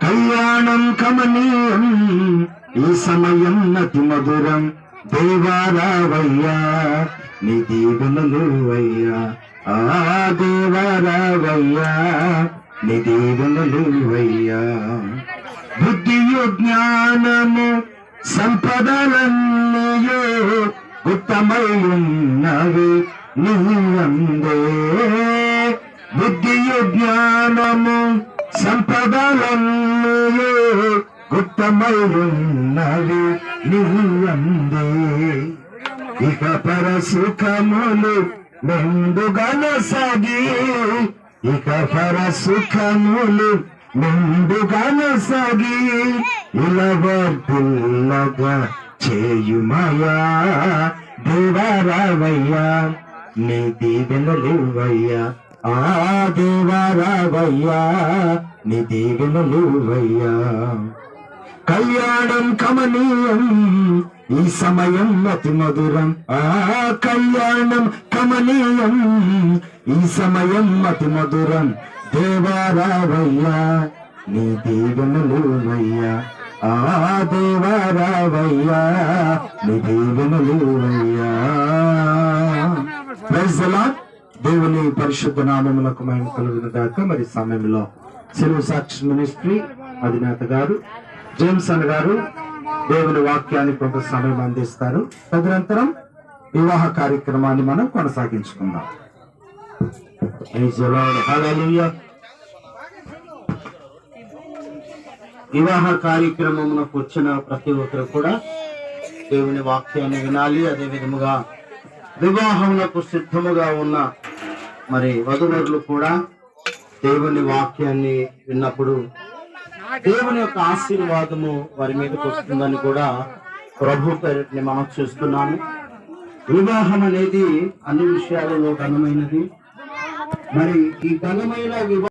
కళ్యాణం కమనీయం ఈ సమయం నతి మధురం. దేవారావయ్యా నీ దీవెనలు అయ్యా. ఆ దేవారావయ్యా నీ దీవెనలు అయ్యా. బుద్ధియు జ్ఞానము సంపదలన్నయో ఉత్తమయున్నవి నీ అందే బుద్ధియు జ్ఞానము సంపదలన్నయో ఉత్తమై ఉన్నవి ఇక పర సుఖములు మెండుగన సగి ఇక పర సుఖములు మెండుగన సగి ఇలవర్తిల్లగా చేయుమయా దేవారావయ్యా నీ దీవెనలువయ్యా ఆ దేవారావయ్యా నీ దీవెనలువయ్యా కళ్యాణం కమనీయం ఈ సమయం అతి మధురం. ఆ కళ్యాణం కమనీయం ఈ సమయం అతి మధురం. దేవారావయ్యా నీ దీవెనలువయ్యా ఆ దేవారావయ్యా నీ Praise the Lord. దేవుని పరిశుద్ధ నామములకు మహిమ కలుగును గాక. మరి సమయంలో సెలవు సాక్షి మినిస్ట్రీ అధినేత గారు జేమ్సన్ గారు దేవుని వాక్యాన్ని కొంత సమయం అందిస్తారు. తదనంతరం వివాహ కార్యక్రమాన్ని మనం కొనసాగించుకుందాం. వివాహ కార్యక్రమమునకు వచ్చిన ప్రతి ఒక్కరు కూడా దేవుని వాక్యాన్ని వినాలి. అదే విధముగా వివాహమునకు సిద్ధముగా ఉన్న మరి వధువరులు కూడా దేవుని వాక్యాన్ని విన్నప్పుడు దేవుని యొక్క ఆశీర్వాదము వారి మీదకి వస్తుందని కూడా ప్రభు పేరుని మనం చూస్తున్నాము. వివాహం అనేది అన్ని విషయాలలో ఘనమైనది. మరి ఈ ఘనమైన వివాహం